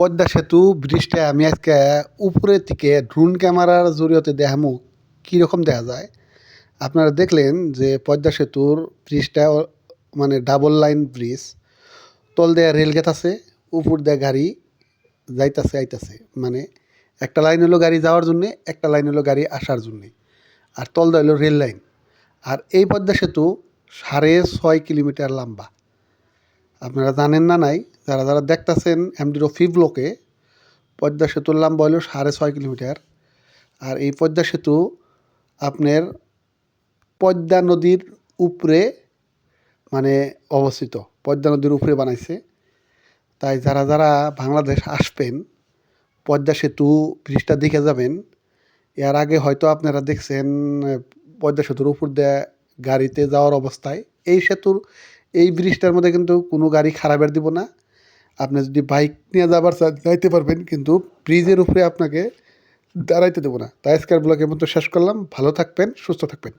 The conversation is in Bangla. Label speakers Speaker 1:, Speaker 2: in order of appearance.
Speaker 1: পদ্মা সেতু ব্রিজটা আমি আজকে উপরে থেকে ড্রোন ক্যামেরার জরিয়তে দেখামু কীরকম দেখা যায়? আপনারা দেখলেন যে পদ্মা সেতুর ব্রিজটা মানে ডাবল লাইন ব্রিজ তল দেয়া রেলগেট আছে, উপর দেয়া গাড়ি যাইতাছে, আইতাছে। মানে একটা লাইন হলো গাড়ি যাওয়ার জন্যে, একটা লাইন হলো গাড়ি আসার জন্যে। আর তল দেয়া হলো রেল লাইন আর এই পদ্মা সেতু সাড়ে ছয় কিলোমিটার লম্বা। আপনারা জানেন না নাই? যারা যারা দেখতেছেন এমডিরো ফি ব্লকে, পদ্মা সেতুর লম্বা হলো সাড়ে ছয় কিলোমিটার। আর এই পদ্মা সেতু আপনার পদ্মা নদীর উপরে মানে অবস্থিত। পদ্মা নদীর উপরে বানাইছে। তাই যারা যারা বাংলাদেশ আসবেন, পদ্মা সেতু ব্রিজটা দেখে যাবেন। এর আগে হয়তো আপনারা দেখছেন, পদ্মা সেতুর উপর দিয়ে গাড়িতে যাওয়ার অবস্থায়। এই সেতুর, এই ব্রিজটার মধ্যে কিন্তু কোনো গাড়ি খারাপের দিব না। আপনি যদি বাইক নিয়ে যাবার যাইতে পারবেন, কিন্তু ব্রিজের উপরে আপনাকে দাঁড়াইতে দেবো না। তাই আজকের ব্লগের মতো শেষ করলাম। ভালো থাকবেন, সুস্থ থাকবেন।